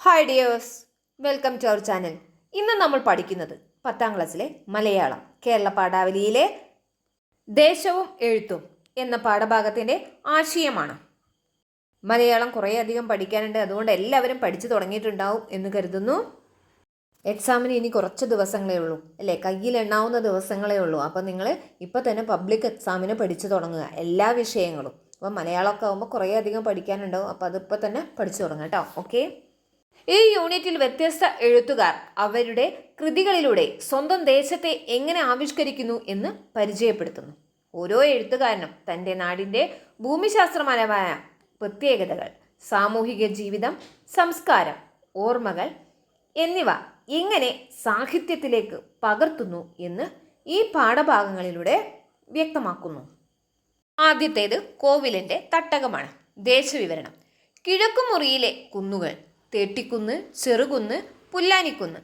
Hi dears welcome to our channel ഇന്ന് നമ്മൾ പഠിക്കുന്നത് പത്താം ക്ലാസ്സിലെ മലയാളം കേരള പാഠാവലിയിലെ ദേശവും എഴുത്തും എന്ന പാഠഭാഗത്തിന്റെ ആശയമാണ്. മലയാളം കുറേയധികം പഠിക്കാനുണ്ട്. അതുകൊണ്ട് എല്ലാവരും പഠിച്ചു തുടങ്ങിയിട്ടുണ്ടാവും എന്ന് കരുതുന്നു. എക്സാമിന് ഇനി കുറച്ച് ദിവസങ്ങളേ ഉള്ളൂ അല്ലേ? കയ്യിൽ എണ്ണാവുന്ന ദിവസങ്ങളേ ഉള്ളൂ. അപ്പോൾ നിങ്ങൾ ഇപ്പോൾ തന്നെ പബ്ലിക് എക്സാമിന് പഠിച്ചു തുടങ്ങുക. എല്ലാ വിഷയങ്ങളും. അപ്പോൾ മലയാളമൊക്കെ ആകുമ്പോൾ കുറേയധികം പഠിക്കാനുണ്ടാവും. അപ്പോൾ അതിപ്പോൾ തന്നെ പഠിച്ചു തുടങ്ങുക കേട്ടോ. ഓക്കെ ഈ യൂണിറ്റിൽ വ്യത്യസ്ത എഴുത്തുകാർ അവരുടെ കൃതികളിലൂടെ സ്വന്തം ദേശത്തെ എങ്ങനെ ആവിഷ്കരിക്കുന്നു എന്ന് പരിചയപ്പെടുത്തുന്നു. ഓരോ എഴുത്തുകാരനും തന്റെ നാടിന്റെ ഭൂമിശാസ്ത്രപരമായ പ്രത്യേകതകൾ സാമൂഹിക ജീവിതം സംസ്കാരം ഓർമ്മകൾ എന്നിവ എങ്ങനെ സാഹിത്യത്തിലേക്ക് പകർത്തുന്നു എന്ന് ഈ പാഠഭാഗങ്ങളിലൂടെ വ്യക്തമാക്കുന്നു. ആദ്യത്തേത് കോവിലിന്റെ തട്ടകമാണ് ദേശവിവരണം. കിഴക്കുമുറിയിലെ കുന്നുകൾ തേട്ടിക്കുന്ന് ചെറുകുന്ന് പുല്ലാനിക്കുന്ന്.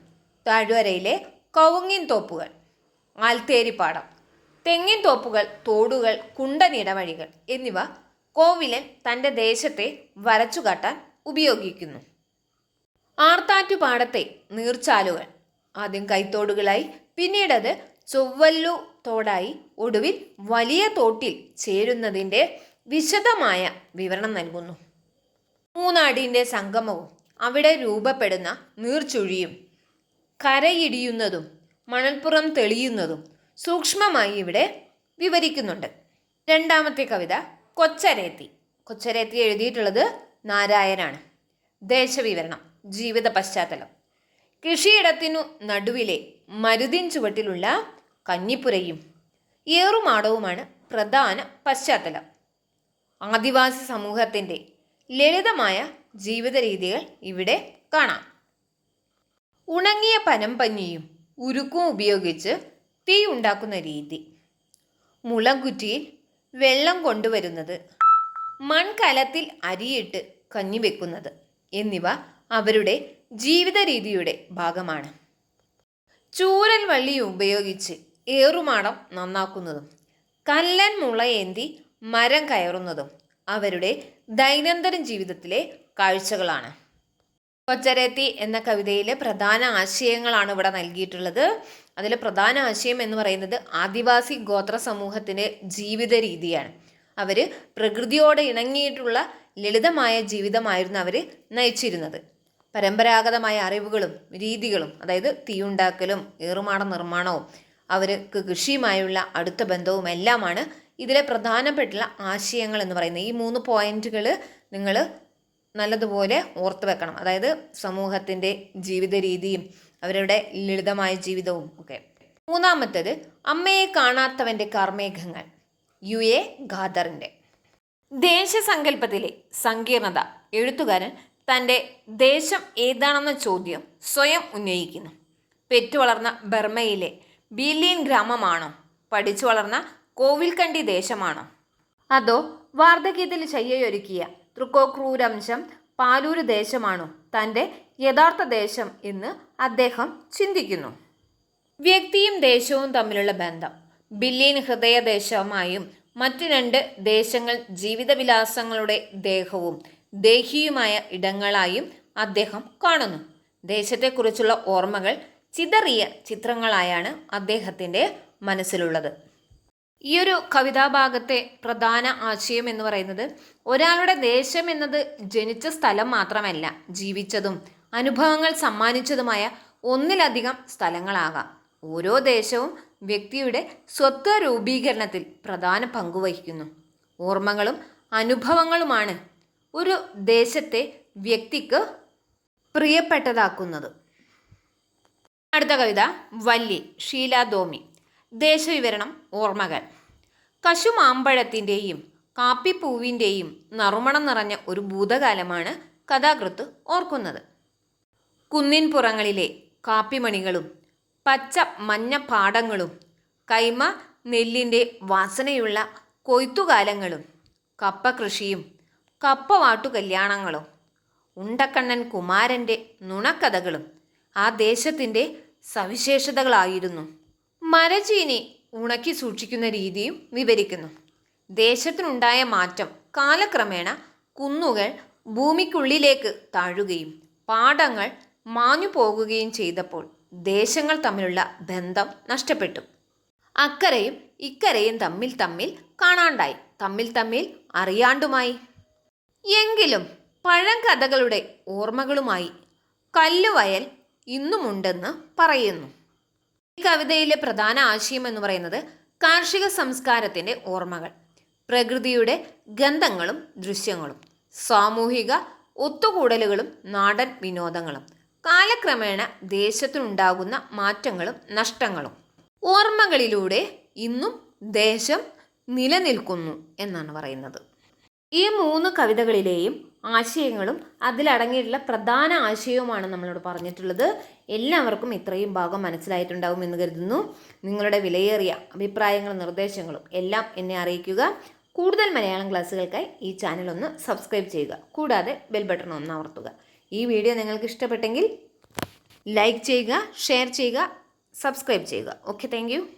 താഴ്വരയിലെ കവുങ്ങിൻ തോപ്പുകൾ. ആൽത്തേരിപ്പാടം. തെങ്ങിൻ തോപ്പുകൾ തോടുകൾ കുണ്ടനിടവഴികൾ എന്നിവ കോവിലൻ തന്റെ ദേശത്തെ വരച്ചുകാട്ടാൻ ഉപയോഗിക്കുന്നു. ആർത്താറ്റുപാടത്തെ നീർച്ചാലുകൾ. ആദ്യം കൈത്തോടുകളായി പിന്നീടത് ചൊവ്വല്ലു തോടായി ഒടുവിൽ വലിയ തോട്ടിൽ ചേരുന്നതിന്റെ വിശദമായ വിവരണം നൽകുന്നു. മൂന്നാടിന്റെ സംഗമവും അവിടെ രൂപപ്പെടുന്ന നീർച്ചുഴിയും കരയിടിയുന്നതും മണൽപ്പുറം തെളിയുന്നതും സൂക്ഷ്മമായി ഇവിടെ വിവരിക്കുന്നുണ്ട്. രണ്ടാമത്തെ കവിത കൊച്ചരേത്തി. കൊച്ചരേത്തി എഴുതിയിട്ടുള്ളത് നാരായണാണ്. ദേശവിവരണം ജീവിത പശ്ചാത്തലം. കൃഷിയിടത്തിനു നടുവിലെ മരുതിൻ ചുവട്ടിലുള്ള കഞ്ഞിപ്പുരയും ഏറുമാടവുമാണ് പ്രധാന പശ്ചാത്തലം. ആദിവാസി സമൂഹത്തിന്റെ ലളിതമായ ജീവിത രീതികൾ ഇവിടെ കാണാം. ഉണങ്ങിയ പനമ്പഞ്ഞിയും ഉരുക്കും ഉപയോഗിച്ച് തീ ഉണ്ടാക്കുന്ന രീതി. മുളകുറ്റിയിൽ വെള്ളം കൊണ്ടുവരുന്നത്. മൺകലത്തിൽ അരിയിട്ട് കഞ്ഞി വെക്കുന്നത് എന്നിവ അവരുടെ ജീവിത രീതിയുടെ ഭാഗമാണ്. ചൂരൽ വള്ളി ഉപയോഗിച്ച് ഏറുമാടം നന്നാക്കുന്നതും കല്ലൻ മുളയേന്തി മരം കയറുന്നതും അവരുടെ ദൈനംദിന ജീവിതത്തിലെ കാഴ്ചകളാണ്. കൊച്ചരത്തി എന്ന കവിതയിലെ പ്രധാന ആശയങ്ങളാണ് ഇവിടെ നൽകിയിട്ടുള്ളത്. അതിൽ പ്രധാന ആശയം എന്ന് പറയുന്നത് ആദിവാസി ഗോത്ര സമൂഹത്തിന്റെ ജീവിത രീതിയാണ്. അവർ പ്രകൃതിയോട് ഇണങ്ങിയിട്ടുള്ള ലളിതമായ ജീവിതമായിരുന്നു അവർ നയിച്ചിരുന്നത്. പരമ്പരാഗതമായ അറിവുകളും രീതികളും അതായത് തീയുണ്ടാക്കലും ഏറുമാട നിർമ്മാണവും അവർക്ക് കൃഷിയുമായുള്ള അടുത്ത ബന്ധവും എല്ലാമാണ് ഇതിലെ പ്രധാനപ്പെട്ടുള്ള ആശയങ്ങൾ എന്ന് പറയുന്നത്. ഈ മൂന്ന് പോയിന്റുകൾ നിങ്ങൾ നല്ലതുപോലെ ഓർത്തു വെക്കണം. അതായത് സമൂഹത്തിന്റെ ജീവിത രീതിയും അവരുടെ ലളിതമായ ജീവിതവും ഒക്കെ. മൂന്നാമത്തേത് അമ്മയെ കാണാത്തവന്റെ കർമ്മേഘങ്ങൾ യു എ ഖാദറിന്റെ. ദേശസങ്കല്പത്തിലെ സങ്കീർണത. എഴുത്തുകാരൻ തന്റെ ദേശം ഏതാണെന്ന ചോദ്യം സ്വയം ഉന്നയിക്കുന്നു. പെറ്റു വളർന്ന ബർമയിലെ ബീലിയൻ ഗ്രാമമാണോ? പഠിച്ചു വളർന്ന കോവിൽക്കണ്ടി ദേശമാണോ? അതോ വാർദ്ധക്യത്തിൽ ശയ്യയൊരുക്കിയ തൃക്കോക്രൂരംശം പാലൂര് ദേശമാണോ. തന്റെ യഥാർത്ഥ ദേശം എന്ന് അദ്ദേഹം ചിന്തിക്കുന്നു. വ്യക്തിയും ദേശവും തമ്മിലുള്ള ബന്ധം. ബില്ലിയൻ ഹൃദയദേശമായും മറ്റു രണ്ട് ദേശങ്ങൾ ജീവിതവിലാസങ്ങളുടെ ദേഹവും ദേഹിയുമായ ഇടങ്ങളായും അദ്ദേഹം കാണുന്നു. ദേശത്തെക്കുറിച്ചുള്ള ഓർമ്മകൾ ചിതറിയ ചിത്രങ്ങളായാണ് അദ്ദേഹത്തിന്റെ മനസ്സിലുള്ളത്. ഈ ഒരു കവിതാഭാഗത്തെ പ്രധാന ആശയം എന്ന് പറയുന്നത് ഒരാളുടെ ദേശം എന്നത് ജനിച്ച സ്ഥലം മാത്രമല്ല ജീവിച്ചതും അനുഭവങ്ങൾ സമ്മാനിച്ചതുമായ ഒന്നിലധികം സ്ഥലങ്ങളാകാം. ഓരോ ദേശവും വ്യക്തിയുടെ സ്വത്വ രൂപീകരണത്തിൽ പ്രധാന പങ്കുവഹിക്കുന്നു ഓർമ്മകളും അനുഭവങ്ങളുമാണ് ഒരു ദേശത്തെ വ്യക്തിക്ക് പ്രിയപ്പെട്ടതാക്കുന്നത്. അടുത്ത കവിത വല്ലി ഷീലാദോമി. ദേശവിവരണം ഓർമ്മകൾ. കശുമാമ്പഴത്തിന്റെയും കാപ്പിപ്പൂവിന്റെയും നറുമണം നിറഞ്ഞ ഒരു ഭൂതകാലമാണ് കഥാകൃത്ത് ഓർക്കുന്നത്. കുന്നിൻ പുറങ്ങളിലെ കാപ്പിമണികളും പച്ച മഞ്ഞ പാടങ്ങളും കൈമ നെല്ലിന്റെ വാസനയുള്ള കൊയ്ത്തുകാലങ്ങളും കപ്പ കൃഷിയും കപ്പവാട്ടു കല്യാണങ്ങളും ഉണ്ടക്കണ്ണൻ കുമാരന്റെ നുണക്കഥകളും ആ ദേശത്തിന്റെ സവിശേഷതകളായിരുന്നു. മരചീനി ഉണക്കി സൂക്ഷിക്കുന്ന രീതിയും വിവരിക്കുന്നു. ദേശത്തിനുണ്ടായ മാറ്റം കാലക്രമേണ കുന്നുകൾ ഭൂമിക്കുള്ളിലേക്ക് താഴുകയും പാടങ്ങൾ മാഞ്ഞു പോകുകയും ചെയ്തപ്പോൾ ദേശങ്ങൾ തമ്മിലുള്ള ബന്ധം നഷ്ടപ്പെട്ടു. അക്കരയും ഇക്കരയും തമ്മിൽ തമ്മിൽ കാണാണ്ടായി. തമ്മിൽ തമ്മിൽ അറിയാണ്ടുമായി. എങ്കിലും പഴങ്കഥകളുടെ ഓർമ്മകളുമായി കല്ലുവയൽ ഇന്നുമുണ്ടെന്ന് പറയുന്നു. ഈ കവിതയിലെ പ്രധാന ആശയം എന്ന് പറയുന്നത് കാർഷിക സംസ്കാരത്തിന്റെ ഓർമ്മകൾ പ്രകൃതിയുടെ ഗന്ധങ്ങളും ദൃശ്യങ്ങളും സാമൂഹിക ഒത്തുകൂടലുകളും നാടൻ വിനോദങ്ങളും കാലക്രമേണ ദേശത്തിനുണ്ടാകുന്ന മാറ്റങ്ങളും നഷ്ടങ്ങളും. ഓർമ്മകളിലൂടെ ഇന്നും ദേശം നിലനിൽക്കുന്നു എന്നാണ് പറയുന്നത്. ഈ മൂന്ന് കവിതകളിലെയും ആശയങ്ങളും അതിലടങ്ങിയിട്ടുള്ള പ്രധാന ആശയവുമാണ് നമ്മളോട് പറഞ്ഞിട്ടുള്ളത്. എല്ലാവർക്കും ഇത്രയും ഭാഗം മനസ്സിലായിട്ടുണ്ടാവും എന്ന് കരുതുന്നു. നിങ്ങളുടെ വിലയേറിയ അഭിപ്രായങ്ങളും നിർദ്ദേശങ്ങളും എല്ലാം എന്നെ അറിയിക്കുക. കൂടുതൽ മലയാളം ക്ലാസ്സുകൾക്കായി ഈ ചാനൽ ഒന്ന് സബ്സ്ക്രൈബ് ചെയ്യുക. കൂടാതെ ബെൽ ബട്ടൺ ഒന്ന് അമർത്തുക. ഈ വീഡിയോ നിങ്ങൾക്ക് ഇഷ്ടപ്പെട്ടെങ്കിൽ ലൈക്ക് ചെയ്യുക ഷെയർ ചെയ്യുക സബ്സ്ക്രൈബ് ചെയ്യുക. Okay thank